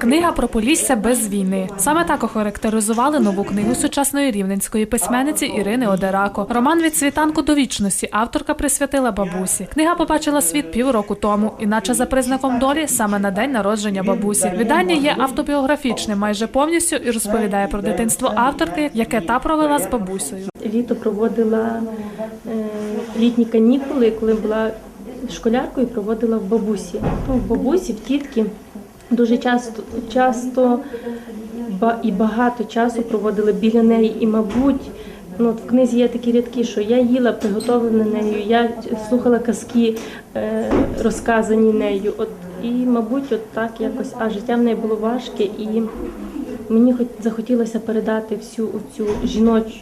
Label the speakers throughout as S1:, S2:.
S1: Книга про Полісся без війни. Саме так охарактеризували нову книгу сучасної рівненської письменниці Ірини Одерако. Роман від світанку до вічності авторка присвятила бабусі. Книга побачила світ півроку тому, іначе за признаком долі саме на день народження бабусі. Видання є автобіографічним майже повністю і розповідає про дитинство авторки, яке та провела з бабусею.
S2: Літо проводила е, літні канікули, коли була школяркою, проводила в бабусі. Ну, в бабусі, в тітки. Дуже часто, часто і багато часу проводила біля неї. І, мабуть, ну, в книзі є такі рядки, що я їла приготовлене нею, я слухала казки, е, розказані нею. От, і, мабуть, от так якось, а життя в неї було важке, і мені хоч захотілося передати всю цю жіночу.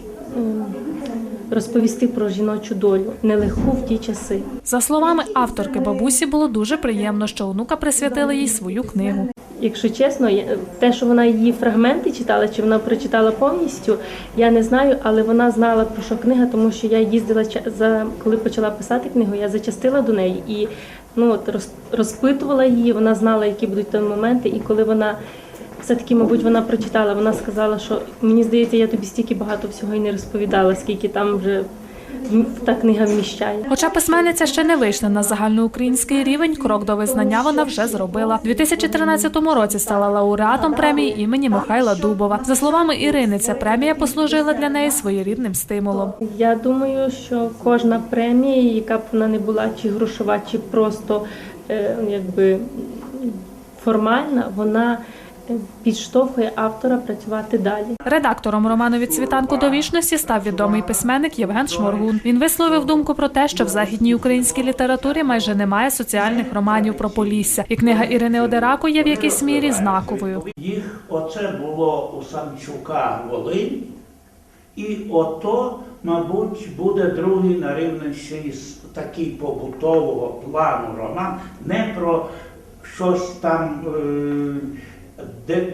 S2: Розповісти про жіночу долю нелегку в ті часи.
S1: За словами авторки, бабусі було дуже приємно, що онука присвятила їй свою книгу.
S2: Якщо чесно, те, що вона її фрагменти читала, чи вона прочитала повністю, я не знаю, але вона знала про що книга, тому що я їздила за коли почала писати книгу, я зачастила до неї і ну от розпитувала її. Вона знала, які будуть там моменти. І коли вона все-таки, мабуть, вона прочитала, вона сказала, що мені здається, я тобі стільки багато всього і не розповідала, скільки там вже та книга вміщає.
S1: Хоча письменниця ще не вийшла на загальноукраїнський рівень, крок до визнання вона вже зробила. У 2013 році стала лауреатом премії імені Михайла Дубова. За словами Ірини, ця премія послужила для неї своєрідним стимулом.
S2: Я думаю, що кожна премія, яка б вона не була, чи грошова, чи просто е, якби формальна, вона підштовхує автора працювати далі.
S1: Редактором роману від світанку до вічності став відомий письменник Євген Шморгун. Він висловив думку про те, що в західній українській літературі майже немає соціальних романів про Полісся, і книга Ірини Одерако є в якійсь мірі знаковою.
S3: Їх оце було у Самчука Волинь, і ото, мабуть, буде другий на Рівненщині такий побутового плану роман, не про щось там е,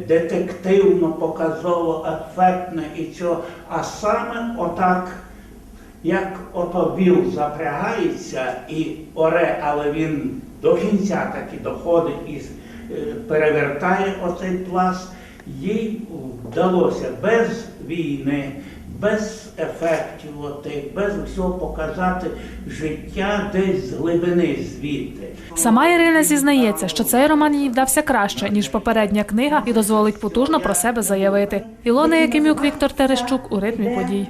S3: детективно, показово, ефектне і цього, а саме отак. Як ото віл запрягається і оре, але він до кінця таки доходить і е, перевертає оцей пласт, їй вдалося без війни, без ефектів, отих, без всього показати життя десь з глибини звідти.
S1: Сама Ірина зізнається, що цей роман їй вдався краще ніж попередня книга і дозволить потужно про себе заявити. Ілона Якимюк, Віктор Терещук у ритмі подій.